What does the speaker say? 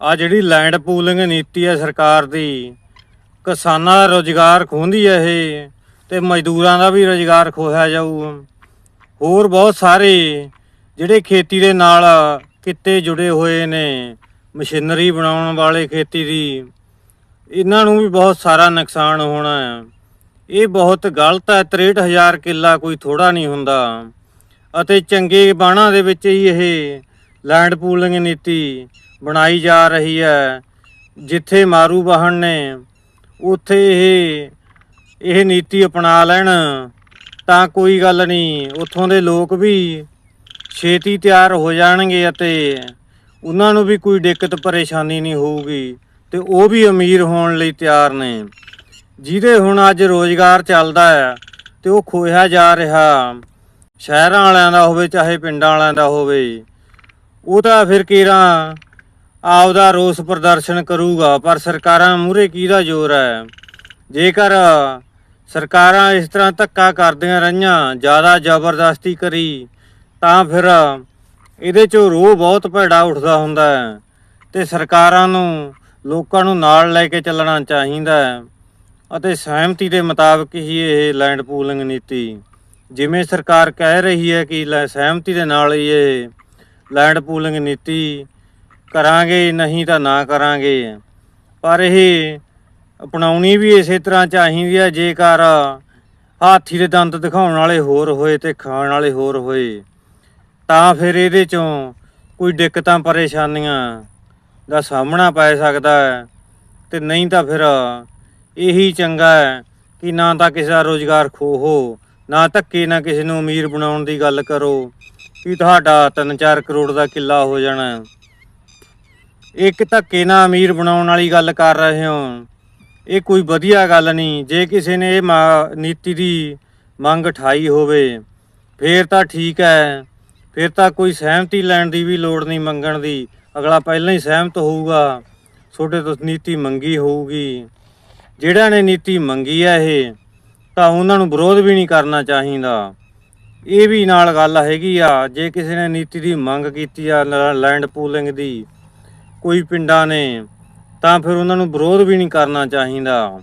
ਆ ਜਿਹੜੀ land pooling ਨੀਤੀ ਹੈ ਸਰਕਾਰ ਦੀ, ਕਿਸਾਨਾਂ ਦਾ ਰੋਜ਼ਗਾਰ ਖੋਹਦੀ ਹੈ ਇਹ, ਤੇ ਮਜ਼ਦੂਰਾਂ ਦਾ ਵੀ ਰੋਜ਼ਗਾਰ ਖੋਹਿਆ ਜਾਊ। ਹੋਰ ਬਹੁਤ ਸਾਰੇ ਜਿਹੜੇ ਖੇਤੀ ਦੇ ਨਾਲ ਕਿੱਤੇ ਜੁੜੇ ਹੋਏ ਨੇ, ਮਸ਼ੀਨਰੀ ਬਣਾਉਣ ਵਾਲੇ ਖੇਤੀ ਦੀ, ਇਹਨਾਂ ਨੂੰ ਵੀ ਬਹੁਤ ਸਾਰਾ ਨੁਕਸਾਨ ਹੋਣਾ ਹੈ। ਇਹ ਬਹੁਤ ਗਲਤ ਹੈ 63000 ਕਿੱਲਾ ਕੋਈ ਥੋੜਾ ਨਹੀਂ ਹੁੰਦਾ। ਅਤੇ ਚੰਗੇ ਬਾਣਾ ਦੇ ਵਿੱਚ ਹੀ ਇਹ ਲੈਂਡ ਪੂਲਿੰਗ ਨੀਤੀ ਬਣਾਈ ਜਾ ਰਹੀ ਹੈ। ਜਿੱਥੇ ਮਾਰੂ ਵਾਹਨ ਨੇ ਉੱਥੇ ਇਹ ਇਹ ਨੀਤੀ ਅਪਣਾ ਲੈਣ, ਤਾਂ ਕੋਈ ਗੱਲ ਨਹੀਂ, ਉੱਥੋਂ ਦੇ ਲੋਕ ਵੀ ਛੇਤੀ ਤਿਆਰ ਹੋ ਜਾਣਗੇ ਅਤੇ ਉਹਨਾਂ ਨੂੰ ਵੀ ਕੋਈ ਦਿੱਕਤ ਪਰੇਸ਼ਾਨੀ ਨਹੀਂ ਹੋਊਗੀ ਤੇ ਉਹ ਵੀ ਅਮੀਰ ਹੋਣ ਲਈ ਤਿਆਰ ਨੇ। ਜਿਹਦੇ ਹੁਣ ਅੱਜ ਰੋਜ਼ਗਾਰ ਚੱਲਦਾ ਹੈ ਤੇ ਉਹ ਖੋਇਆ ਜਾ ਰਿਹਾ। ਸ਼ਹਿਰਾਂ ਵਾਲਿਆਂ ਦਾ ਹੋਵੇ, ਚਾਹੇ ਪਿੰਡਾਂ ਵਾਲਿਆਂ ਦਾ ਹੋਵੇ ਉਹ ਤਾਂ ਫਿਰ ਕੀਰਾਂ ਆਪਦਾ ਰੋਸ ਪ੍ਰਦਰਸ਼ਨ ਕਰੂਗਾ, ਪਰ ਸਰਕਾਰਾਂ ਮੂਹਰੇ ਕਿਹਦਾ ਜ਼ੋਰ ਹੈ? ਜੇਕਰ ਸਰਕਾਰਾਂ ਇਸ ਤਰ੍ਹਾਂ ਧੱਕਾ ਕਰਦੀਆਂ ਰਹੀਆਂ, ਜ਼ਿਆਦਾ ਜ਼ਬਰਦਸਤੀ ਕਰੀ, ਤਾਂ ਫਿਰ ਇਹਦੇ ਚੋਂ ਰੋਹ ਬਹੁਤ ਭੈੜਾ ਉੱਠਦਾ ਹੁੰਦਾ ਹੈ ਤੇ ਸਰਕਾਰਾਂ ਨੂੰ, ਲੋਕਾਂ ਨੂੰ ਨਾਲ ਲੈ ਕੇ ਚੱਲਣਾ ਚਾਹੀਦਾ ਹੈ ਅਤੇ ਸਹਿਮਤੀ ਦੇ ਮੁਤਾਬਕ ਹੀ ਇਹ ਲੈਂਡ ਪੂਲਿੰਗ ਨੀਤੀ, ਜਿਵੇਂ ਸਰਕਾਰ ਕਹਿ ਰਹੀ ਹੈ ਕਿ ਲੈ, ਸਹਿਮਤੀ ਦੇ ਨਾਲ ਹੀ ਇਹ ਲੈਂਡ ਪੂਲਿੰਗ ਨੀਤੀ ਕਰਾਂਗੇ, ਨਹੀਂ ਤਾਂ ਨਾ ਕਰਾਂਗੇ। ਪਰ ਇਹ ਅਪਣਾਉਣੀ ਵੀ ਇਸੇ ਤਰ੍ਹਾਂ ਚਾਹੀਦੀ ਹੈ ਜੇਕਰ ਹਾਥੀ ਦੇ ਦੰਦ ਦਿਖਾਉਣ ਵਾਲੇ ਹੋਰ ਹੋਏ ਤੇ ਖਾਣ ਵਾਲੇ ਹੋਰ ਹੋਏ, ਤਾਂ ਫਿਰ ਇਹਦੇ ਚੋਂ ਕੋਈ ਦਿੱਕਤਾਂ, ਪਰੇਸ਼ਾਨੀਆਂ ਦਾ ਸਾਹਮਣਾ ਪੈ ਸਕਦਾ ਹੈ। ਤੇ ਨਹੀਂ ਤਾਂ ਫਿਰ ਇਹੀ ਚੰਗਾ ਹੈ ਕਿ ਨਾ ਤਾਂ ਕਿਸੇ ਦਾ ਰੋਜ਼ਗਾਰ ਖੋਹੋ, ਨਾ ਧੱਕੇ ਨਾ ਕਿਸੇ ਨੂੰ ਅਮੀਰ ਬਣਾਉਣ ਦੀ ਗੱਲ ਕਰੋ। ਕਿ ਤੁਹਾਡਾ 3-4 ਕਰੋੜ ਦਾ ਕਿੱਲਾ ਹੋ ਜਾਣਾ। ਇੱਕ ਧੱਕੇ ਨਾਲ ਅਮੀਰ ਬਣਾਉਣ ਵਾਲੀ ਗੱਲ ਕਰ ਰਹੇ ਹੋ। ਇਹ ਕੋਈ ਵਧੀਆ ਗੱਲ ਨਹੀਂ। ਜੇ ਕਿਸੇ ਨੇ ਇਹ ਮਾ- ਨੀਤੀ ਦੀ ਮੰਗ ਠਾਈ ਹੋਵੇ, ਫੇਰ ਤਾਂ ਠੀਕ ਹੈ। ਫਿਰ ਤਾਂ ਕੋਈ ਸਹਿਮਤੀ ਲੈਣ ਦੀ ਵੀ ਲੋੜ ਨਹੀਂ ਮੰਗਣ ਦੀ। ਅਗਲਾ ਪਹਿਲਾਂ ਹੀ ਸਹਿਮਤ ਹੋਊਗਾ। ਤੁਹਾਡੇ ਤੋਂ ਨੀਤੀ ਮੰਗੀ ਹੋਊਗੀ। ਜਿਹੜਾ ਨੇ ਨੀਤੀ ਮੰਗੀ ਹੈ ਇਹ, ਤਾਂ ਉਹਨਾਂ ਨੂੰ ਵਿਰੋਧ ਵੀ ਨਹੀਂ ਕਰਨਾ ਚਾਹੀਦਾ। ਇਹ ਵੀ ਨਾਲ ਗੱਲ ਹੈਗੀ ਆ, ਜੇ ਕਿਸੇ ਨੇ ਨੀਤੀ ਦੀ ਮੰਗ ਕੀਤੀ ਆ, ਲ- ਲੈਂਡ ਪੂਲਿੰਗ ਦੀ, ਕੋਈ ਪਿੰਡਾਂ ਨੇ, ਤਾਂ ਫਿਰ ਉਹਨਾਂ ਨੂੰ ਵਿਰੋਧ ਵੀ ਨਹੀਂ ਕਰਨਾ ਚਾਹੀਦਾ।